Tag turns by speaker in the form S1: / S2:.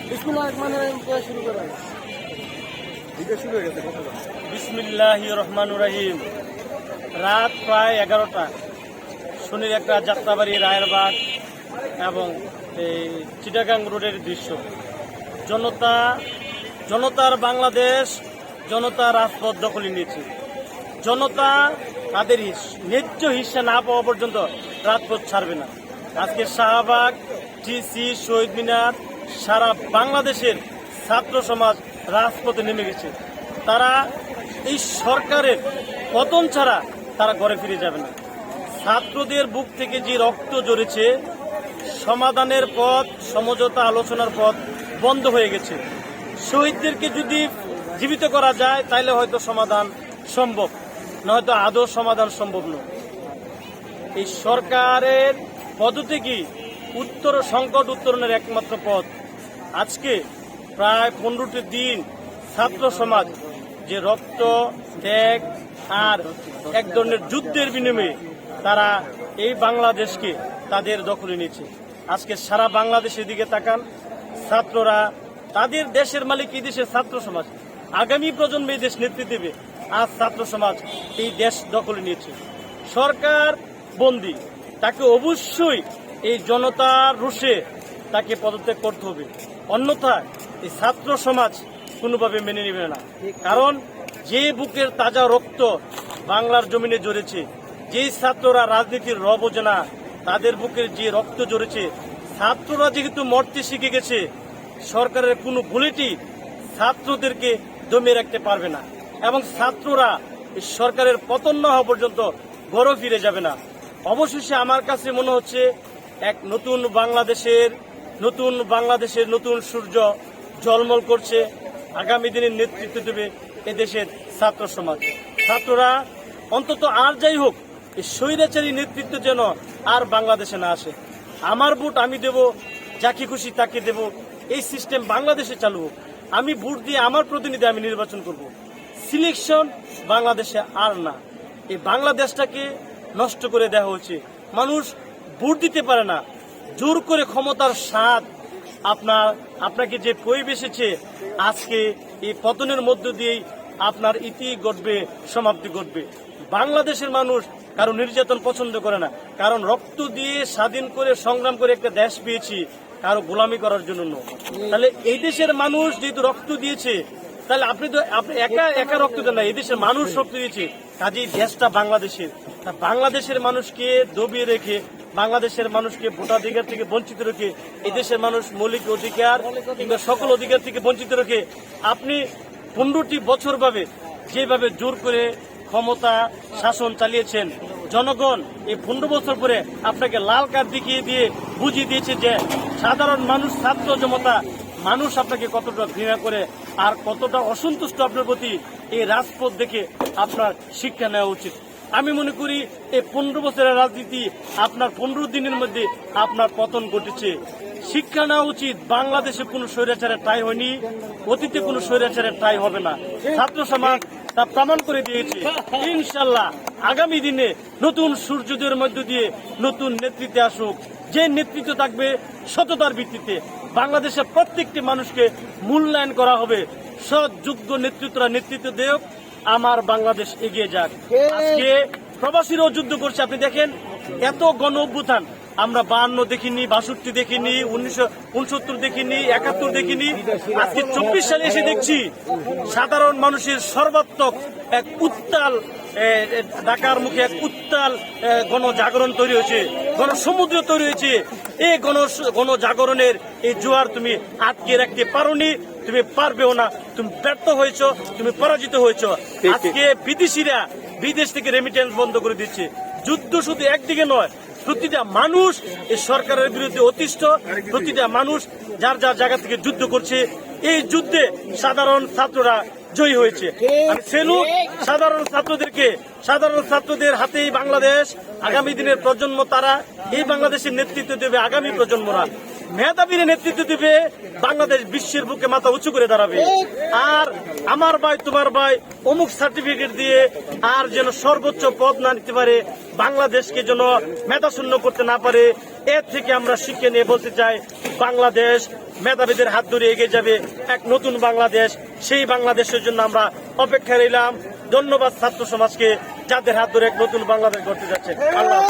S1: বিসমুল্লাহ রহমান রহিম শুরু রাহিম। রাত প্রায় এগারোটা। শনির একটা যাত্রাবাড়ি রায়েরবাগ এবং এই চিটাগাং রোডের দৃশ্য। জনতা, জনতার বাংলাদেশ, জনতা রাজপথ দখলে নিয়েছে। জনতা তাদের ন্যায্য হিসা না পাওয়া পর্যন্ত রাজপথ ছাড়বে না। আজকে শাহবাগ টিসি শহীদ মিনার, সারা বাংলাদেশের ছাত্র সমাজ রাজপথে নেমে গেছে। তারা এই সরকারের পতন ছাড়া তারা ঘরে ফিরে যাবে না। ছাত্রদের বুক থেকে যে রক্ত জড়েছে সমাধানের পথ, সমঝোতা আলোচনার পথ বন্ধ হয়ে গেছে। শহীদদেরকে যদি জীবিত করা যায় তাহলে হয়তো সমাধান সম্ভব, নয়তো আদৌ সমাধান সম্ভব নয়। এই সরকারের পদ্ধতি কি? উত্তর সংকট উত্তরণের একমাত্র পথ। আজকে প্রায় পনেরোটি দিন ছাত্র সমাজ যে রক্ত, ত্যাগ আর এক ধরনের যুদ্ধের বিনিময়ে তারা এই বাংলাদেশকে তাদের দখলে নিয়েছে। আজকে সারা বাংলাদেশের দিকে তাকান। ছাত্ররা তাদের দেশের মালিক এই দেশের ছাত্র সমাজ। আগামী প্রজন্মে এই দেশ নেতৃত্ব দেবে। আজ ছাত্র সমাজ এই দেশ দখলে নিয়েছে। সরকার বন্দী। তাকে অবশ্যই এই জনতার রুষে তাকে পদত্যাগ করতে হবে। অন্যথায় এই ছাত্র সমাজ কোনোভাবে মেনে নেবে না। কারণ যে বুকের তাজা রক্ত বাংলার জমিনে জড়েছে যেই ছাত্ররা রাজনীতির র বোঝে তাদের বুকের যে রক্ত জড়েছে ছাত্ররা যেহেতু মরতে শিখে গেছে, সরকারের কোনো বুলেটই ছাত্রদেরকে দমিয়ে রাখতে পারবে না। এবং ছাত্ররা সরকারের পতন না হওয়া পর্যন্ত ঘরও ফিরে যাবে না। অবশেষে আমার কাছে মনে হচ্ছে এক নতুন বাংলাদেশের নতুন বাংলাদেশের নতুন সূর্য ঝলমল করছে, আগামী দিনের নেতৃত্ব দেবে এদেশের ছাত্র সমাজ। ছাত্ররা, অন্তত আর যাই হোক, এই স্বৈরাচারী নেতৃত্ব যেন আর বাংলাদেশে না আসে। আমার ভোট আমি দেব, যাকে খুশি তাকে দেব, এই সিস্টেম বাংলাদেশে চালু হোক। আমি ভোট দিয়ে আমার প্রতিনিধি আমি নির্বাচন করব। সিলেকশন বাংলাদেশে আর না। এই বাংলাদেশটাকে নষ্ট করে দেওয়া হচ্ছে মানুষ ভোট দিতে পারে না। জোর করে ক্ষমতার স্বাদ আপনার, আপনাকে যে পরিবেশেছে আজকে এই পতনের মধ্য দিয়েই আপনার ইতি ঘটবে, সমাপ্তি ঘটবে। বাংলাদেশের মানুষ কারও নির্যাতন পছন্দ করে না। কারণ রক্ত দিয়ে স্বাধীন করে, সংগ্রাম করে একটা দেশ পেয়েছি, কারও গোলামি করার জন্য তাহলে এই দেশের মানুষ যেহেতু রক্ত দিয়েছে তাহলে আপনি তো আপনি একা একা রক্ত দেন না এদেশের মানুষ রক্ত দিয়েছে। কাজেই দেশটা বাংলাদেশের। তা বাংলাদেশের মানুষকে দবিয়ে রেখে, বাংলাদেশের মানুষকে ভোটাধিকার থেকে বঞ্চিত রেখে এদেশের মানুষ মৌলিক অধিকার কিংবা সকল অধিকার থেকে বঞ্চিত রেখে, আপনি পনেরোটি বছর ভাবে যেভাবে জোর করে ক্ষমতা শাসন চালিয়েছেন, জনগণ এই পনেরো বছর পরে আপনাকে লাল কার্ড দেখিয়ে দিয়ে বুঝিয়ে দিয়েছে যে সাধারণ মানুষ ছাত্র জমতা মানুষ আপনাকে কতটা ঘৃণা করে আর কতটা অসন্তুষ্ট আপনার প্রতি এই রাজপথ দেখে আপনার শিক্ষা নেওয়া উচিত। আমি মনে করি এই পনেরো বছরের রাজনীতি আপনার পনেরো দিনের মধ্যে আপনার পতন ঘটেছে। শিক্ষা নেওয়া উচিত। বাংলাদেশে কোনো স্বৈরাচারের ঠাই হয়নি। অতীতে কোনো স্বৈরাচারের ঠাই হবে না। ছাত্র সমাজ তা প্রমাণ করে দিয়েছে। ইনশাল্লাহ আগামী দিনে নতুন সূর্যোদয়ের মধ্য দিয়ে নতুন নেতৃত্বে আসুক। যে নেতৃত্ব থাকবে সততার ভিত্তিতে বাংলাদেশের প্রত্যেকটি মানুষকে মূল্যায়ন করা হবে। সৎ যোগ্য নেতৃত্বরা নেতৃত্ব দেয় আমার বাংলাদেশ এগিয়ে যাক। আজকে প্রবাসীরাও যুদ্ধ করছে। আপনি দেখেন এত গণ অভ্যুত্থান আমরা বাহান্ন দেখিনি বাষট্টি দেখিনি উনিশশো উনসত্তর দেখিনি একাত্তর দেখিনি। আজকে চব্বিশ সালে এসে দেখছি সাধারণ মানুষের সর্বাত্মক এক উত্তাল ঢাকার মুখে এক উত্তাল গণজাগরণ তৈরি হয়েছে গণসমুদ্র তৈরি হয়েছে। এই গণ গণজাগরণের এই জোয়ার তুমি আটকে রাখতে পারোনি তুমি পারবেও না। তুমি ব্যর্থ হয়েছ তুমি পরাজিত হয়েছ। আজকে বিদেশিরা বিদেশ থেকে রেমিটেন্স বন্ধ করে দিচ্ছে। যুদ্ধ শুধু একদিকে নয় প্রতিটা মানুষ এই সরকারের বিরুদ্ধে অতিষ্ঠ, প্রতিটা মানুষ যার যার জায়গা থেকে যুদ্ধ করছে, এই যুদ্ধে সাধারণ ছাত্ররা জয়ী হয়েছে। সেলু সাধারণ ছাত্রদেরকে, সাধারণ ছাত্রদের হাতেই বাংলাদেশ আগামী দিনের প্রজন্ম তারা, এই বাংলাদেশের নেতৃত্ব দেবে আগামী প্রজন্মরা। মেধাবীর নেতৃত্ব দিবে, বাংলাদেশ বিশ্বের বুকে মাথা উঁচু করে দাঁড়াবে। আর আমার ভাই, তোমার ভাই, অমুক সার্টিফিকেট দিয়ে আর যেন সর্বোচ্চ পদ না নিতে পারে, বাংলাদেশকে যেন মেধাশূন্য করতে না পারে, এর থেকে আমরা শিখে নিয়ে বলতে চাই, বাংলাদেশ মেধাবীদের হাত ধরে এগিয়ে যাবে, এক নতুন বাংলাদেশ। সেই বাংলাদেশের জন্য আমরা অপেক্ষা রইলাম। ধন্যবাদ ছাত্র সমাজকে, যাদের হাত ধরে এক নতুন বাংলাদেশ গড়তে যাচ্ছে। আল্লাহ।